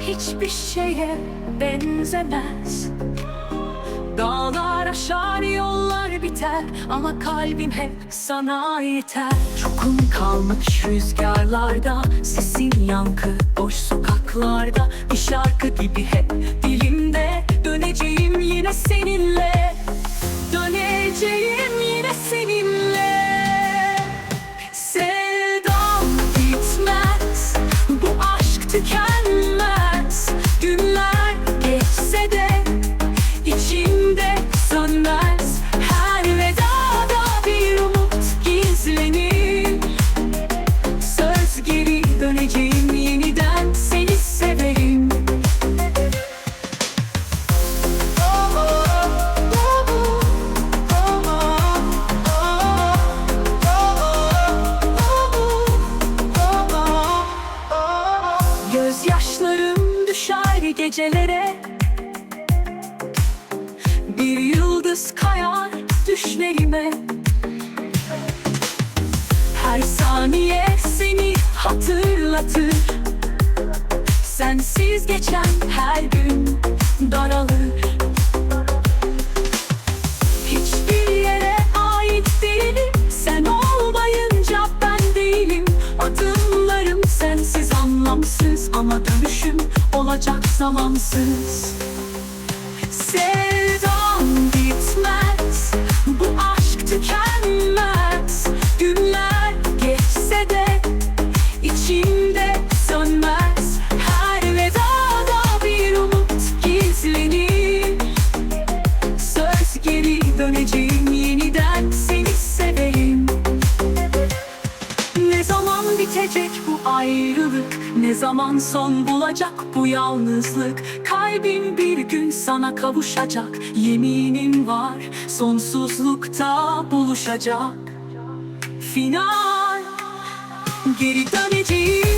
hiçbir şeye benzemez. Dağlar aşar yollar biter Ama kalbim hep sana yeter. Çokum kalmış rüzgarlarda Sesin yankı boş sokaklarda. Bir şarkı gibi hep dilimde Döneceğim yine seninle. Döneceğim düşer gecelere. Bir yıldız kayar düşlerime. Her saniye seni hatırlatır. Sensiz geçen her gün daralır dönüşüm olacak zamansız. Sevdam bitmez Bu aşk tükenmez. Günler geçse de içimde sönmez. Her vedada bir umut gizlenir. Söz geri döneceğim bitecek bu ayrılık? Ne zaman son bulacak bu yalnızlık? Kalbim bir gün sana kavuşacak. Yeminim var sonsuzlukta buluşacak. Final. Geri döneceğim